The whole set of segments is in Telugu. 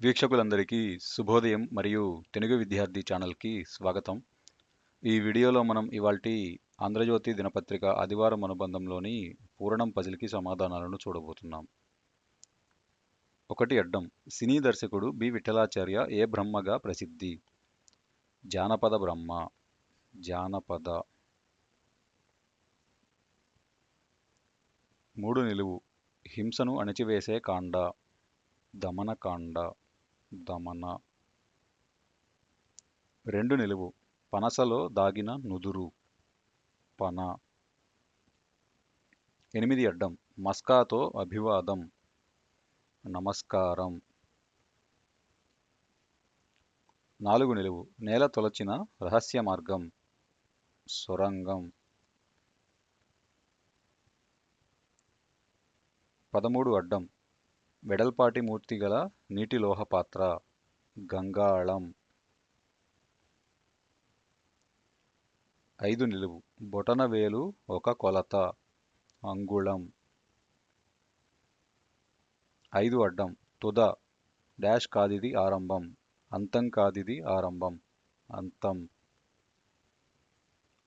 వీక్షకులందరికీ శుభోదయం మరియు తెలుగు విద్యార్థి ఛానల్కి స్వాగతం. ఈ వీడియోలో మనం ఇవాల్టి ఆంధ్రజ్యోతి దినపత్రిక ఆదివారం అనుబంధంలోని పూరణం పజిల్కి సమాధానాలను చూడబోతున్నాం. ఒకటి అడ్డం సినీ దర్శకుడు బి. విఠలాచార్య ఏ బ్రహ్మగా ప్రసిద్ధి? జానపద బ్రహ్మ జానపద. మూడు నిలువు హింసను అణచివేసే కాండ దమనకాండ దమన. రెండు నిలువు. పనసలో దాగిన నుదురు. పన. ఎనిమిది అడ్డం. మస్కాతో అభివాదం. నమస్కారం. నాలుగు నిలువు. నేల తొలచిన రహస్య మార్గం. సొరంగం. పదమూడు అడ్డం. వెడల్పాటి మూర్తి గల నీటి లోహపాత్ర గంగాళం. ఐదు నిలువు. బొటనవేలు ఒక కొలత. అంగుళం. ఐదు అడ్డం. తుద. డాష్ కాదిది ఆరంభం. అంతం కాదిది ఆరంభం. అంతం.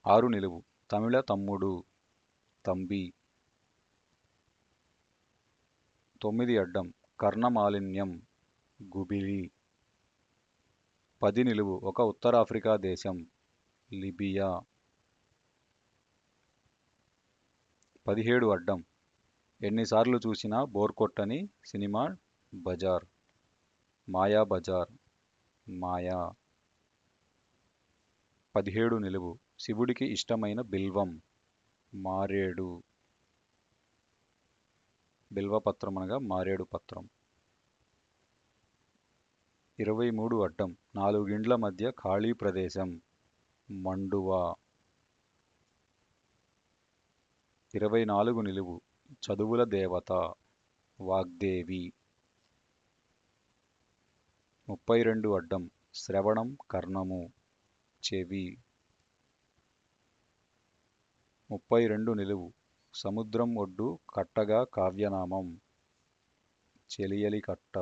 ఆరు నిలువు. తమిళ తమ్ముడు. తంబి. తొమ్మిది అడ్డం కర్ణమాలిన్యం గుబిలి. పది నిలువు ఒక ఉత్తరాఫ్రికా దేశం లిబియా. పదిహేడు అడ్డం ఎన్నిసార్లు చూసినా బోర్ కొట్టని సినిమా బజార్. మాయా బజార్. మాయా. పదిహేడు నిలువు శివుడికి ఇష్టమైన బిల్వం. మారేడు. బిల్వపత్రం అనగా మారేడు పత్రం. ఇరవై మూడు అడ్డం నాలుగిండ్ల మధ్య ఖాళీ ప్రదేశం మండువా. ఇరవై నాలుగు నిలువు చదువుల దేవత వాగ్దేవి. ముప్పై రెండు అడ్డం శ్రవణం కర్ణము చెవి. ముప్పై రెండు నిలువు సముద్రం ఒడ్డు కట్టగా కావ్యనామం. చెలియలి కట్ట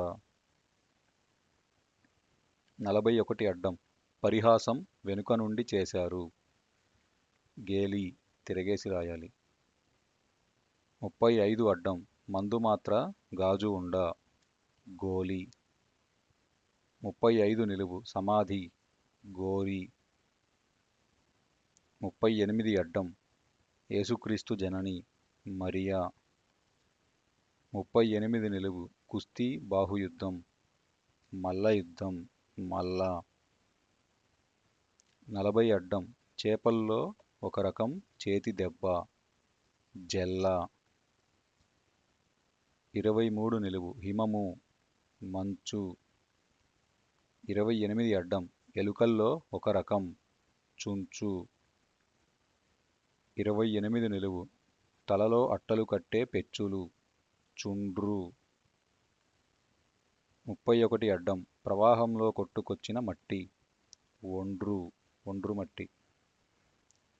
నలభై ఒకటి అడ్డం. పరిహాసం వెనుక నుండి చేశారు. గేలి తిరగేసి రాయాలి. ముప్పై ఐదు అడ్డం. మందు మాత్ర గాజు ఉండ. గోలి. ముప్పై ఐదు నిలువు. సమాధి. గోరి. ముప్పై ఎనిమిది అడ్డం. యేసుక్రీస్తు జనని మరియా. ముప్పై ఎనిమిది నిలువు కుస్తీ బాహుయుద్ధం మల్ల యుద్ధం మల్ల. నలభై అడ్డం చేపల్లో ఒక రకం చేతి దెబ్బ జెల్ల. ఇరవై మూడు నిలువు హిమము మంచు. ఇరవై ఎనిమిది అడ్డం ఎలుకల్లో ఒక రకం చుంచు. ఇరవై ఎనిమిది నిలువు. తలలో అట్టలు కట్టే పెచ్చులు. చుండ్రు. ముప్పై ఒకటి అడ్డం. ప్రవాహంలో కొట్టుకొచ్చిన మట్టి. ఒండ్రు. ఒండ్రు మట్టి.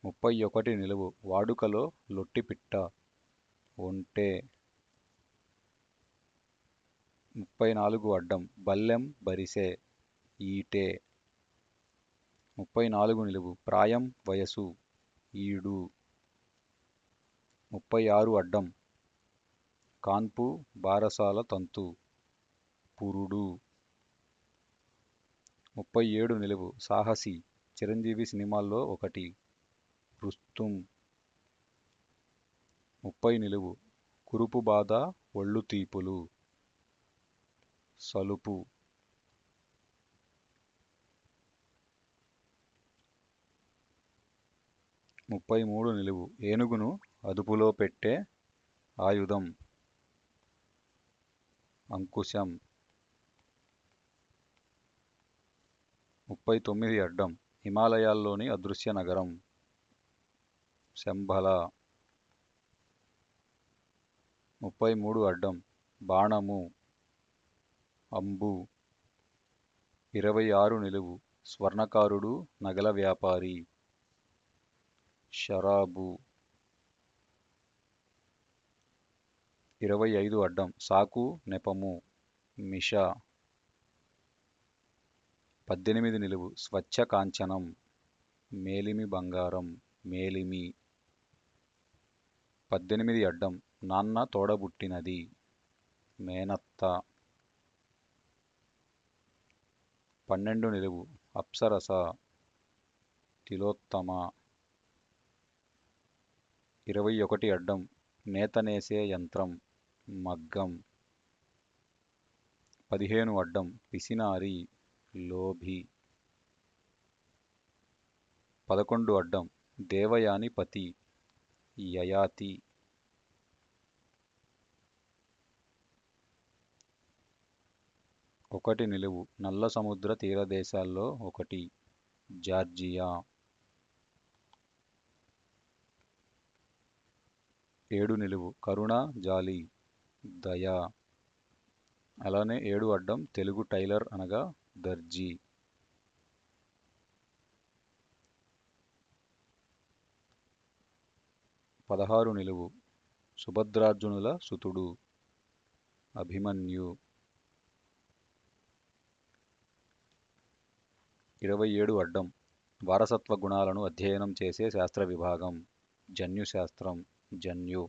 ముప్పై ఒకటి నిలువు. వాడుకలో లొట్టిపిట్ట ఒంటే. ముప్పై నాలుగు అడ్డం. బల్లెం బరిసే. ఈటే. ముప్పై నాలుగు నిలువు. ప్రాయం వయసు. ఈడు. ముప్పై ఆరు అడ్డం. కాన్పు బారసాల తంతు. పురుడు. ముప్పై ఏడు నిలువు. సాహసి. చిరంజీవి సినిమాల్లో ఒకటి. రుస్తుం. ముప్పై నిలువు. కురుపు బాధ ఒళ్ళు తీపులు. సలుపు. ముప్పై మూడు నిలువు. ఏనుగును అదుపులో పెట్టే ఆయుధం అంకుశం. ముప్పై తొమ్మిది అడ్డం హిమాలయాల్లోని అదృశ్య నగరం శంభల. ముప్పై మూడు అడ్డం బాణము అంబు. ఇరవై ఆరు నిలువు స్వర్ణకారుడు నగల వ్యాపారి షరాబు. ఇరవై ఐదు అడ్డం. సాకు నెపము మిష. పద్దెనిమిది నిలువు. స్వచ్ఛ కాంచనం. మేలిమి బంగారం. మేలిమి. పద్దెనిమిది అడ్డం. నాన్న తోడబుట్టినది. మేనత్త. పన్నెండు నిలువు. అప్సరస. తిలోత్తమ. ఇరవై ఒకటి అడ్డం. నేతనేసే యంత్రం. మగ్గం. పదిహేను అడ్డం. పిసినారి లోభి. పదకొండు అడ్డం. దేవయాని పతి. యయాతి. ఒకటి నిలువు. నల్ల సముద్ర తీరదేశాల్లో ఒకటి. జార్జియా. ఏడు నిలువు. కరుణ జాలి. దయ. అలానే ఏడు అడ్డం తెలుగు టైలర్ అనగా దర్జీ. పదహారు నిలువు. సుభద్రార్జునుల సుతుడు. అభిమన్యు. ఇరవై ఏడు అడ్డం. వారసత్వ గుణాలను అధ్యయనం చేసే శాస్త్ర విభాగం. జన్యు శాస్త్రం జన్యు.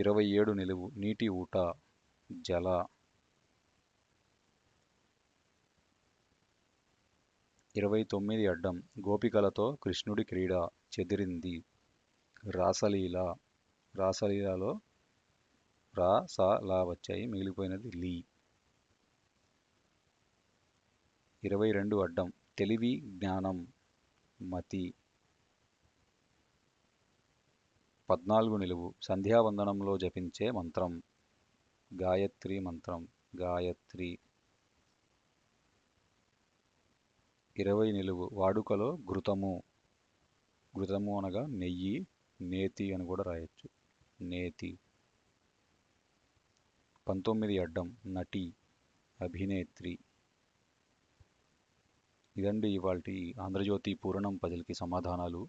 ఇరవై ఏడు నిలువు నీటి ఊట జల ఇరవై తొమ్మిది అడ్డం గోపికలతో కృష్ణుడి క్రీడ చెదిరింది. రాసలీల రాసలీలలో రా సా లా వచ్చాయి మిగిలిపోయినది లీ. ఇరవై రెండు అడ్డం తెలివి జ్ఞానం మతి. పద్నాలుగు నిలువు సంధ్యావందనంలో జపించే మంత్రం. గాయత్రి మంత్రం. గాయత్రి. ఇరవై నిలువు వాడుకలో ఘృతము. ఘృతము అనగా నెయ్యి నేతి అని కూడా రాయొచ్చు. నేతి. పంతొమ్మిది అడ్డం నటి అభినేత్రి. ఇదండి ఇవాళ ఆంధ్రజ్యోతి పూరణం పజిల్కి సమాధానాలు.